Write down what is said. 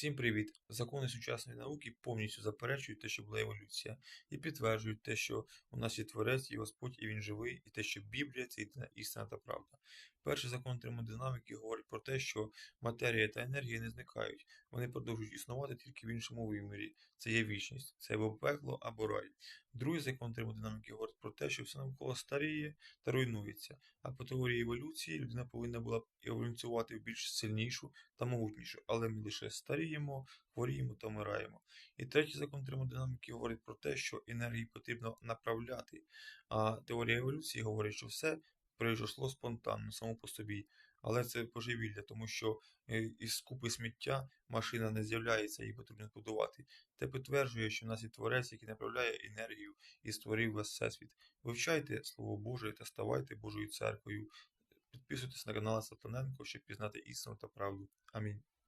Всім привіт! Закони сучасної науки повністю заперечують те, що була еволюція, і підтверджують те, що у нас є творець і Господь, і він живий, і те, що Біблія це єдина істина та правда. Перший закон термодинаміки говорить про те, що матерія та енергія не зникають, вони продовжують існувати тільки в іншому вимірі. Це є вічність, це або пекло, або рай. Другий закон термодинаміки говорить про те, що все навколо старіє та руйнується, а по теорії еволюції людина повинна була еволюціювати в більш сильнішу та могутнішу, але ми лише старіємо, хворіємо та вмираємо. І третій закон термодинаміки говорить про те, що енергії потрібно направляти, а теорія еволюції говорить, що все прийшло спонтанно, само по собі. Але це божевілля, тому що е, із купи сміття машина не з'являється, її потрібно збудувати. Те підтверджує, що в нас є творець, який направляє енергію і створив весь всесвіт. Вивчайте Слово Боже та ставайте Божою церквою. Підписуйтесь на канал Сатаненко, щоб пізнати істину та правду. Амінь.